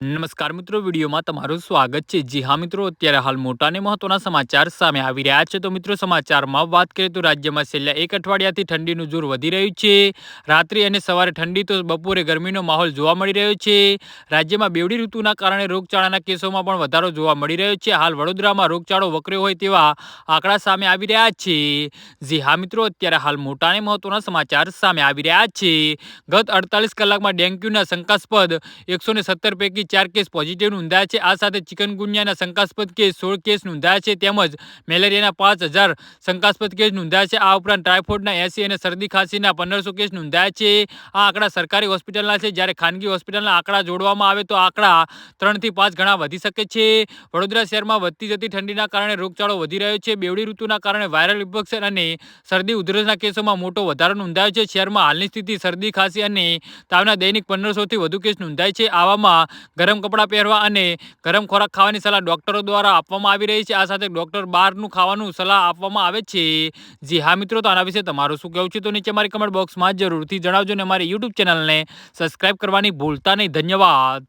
નમસ્કાર મિત્રો, વિડીયોમાં તમારું સ્વાગત છે. જી હા મિત્રો, અત્યારે હાલ મોટા અને મહત્વના સમાચાર સામે આવી રહ્યા છે. તો મિત્રો, સમાચારમાં વાત કરીએ તો રાજ્યમાં છેલ્લા એક અઠવાડિયાથી ઠંડીનું જોર વધી રહ્યું છે. રાત્રિ અને સવારે ઠંડી તો બપોરે ગરમીનો માહોલ જોવા મળી રહ્યો છે. રાજ્યમાં બેવડી ઋતુના કારણે રોગચાળાના કેસોમાં પણ વધારો જોવા મળી રહ્યો છે. હાલ વડોદરામાં રોગચાળો વકર્યો હોય તેવા આંકડા સામે આવી રહ્યા છે. જી હા મિત્રો, અત્યારે હાલ મોટા અને મહત્વના સમાચાર સામે આવી રહ્યા છે. ગત અડતાલીસ કલાકમાં ડેન્ગ્યુના શંકાસ્પદ એકસો પૈકી ચાર કેસ પોઝિટિવ નોંધાયા છે. આ સાથે ચિકનગુનિયાના શંકાસ્પદ કેસ, સોળ કેસ નોંધાયા છે. તેમજ મેલેરિયાના પાંચ હજાર શંકાસ્પદ કેસ નોંધાયા છે. આ ઉપરાંત ટાઇફોઇડના એસી અને શરદી ખાંસીના પંદરસો કેસ નોંધાયા છે. આ આંકડા સરકારી હોસ્પિટલના છે. જ્યારે ખાનગી હોસ્પિટલના આંકડા જોડવામાં આવે તો આંકડા ત્રણથી પાંચ ગણા વધી શકે છે. વડોદરા શહેરમાં વધતી જતી ઠંડીના કારણે રોગચાળો વધી રહ્યો છે. બેવડી ઋતુના કારણે વાયરલ ઇન્ફેક્શન અને શરદી ઉધરસના કેસોમાં મોટો વધારો નોંધાયો છે. શહેરમાં હાલની સ્થિતિ શરદી, ખાંસી અને તાવના દૈનિક પંદરસોથી વધુ કેસ નોંધાય છે. આવામાં ગરમ કપડાં પહેરવા અને ગરમ ખોરાક ખાવાની સલાહ ડૉક્ટરો દ્વારા આપવામાં આવી રહી છે. આ સાથે ડૉક્ટર બહારનું ખાવાનું સલાહ આપવામાં આવે છે. જી હા મિત્રો, તો આના વિશે તમારું શું કહેવું છે? તો નીચે મારી કમેન્ટ બોક્સમાં જરૂરથી જણાવજો અને અમારી યુટ્યુબ ચેનલને સબસ્ક્રાઈબ કરવાની ભૂલતા નહીં. ધન્યવાદ.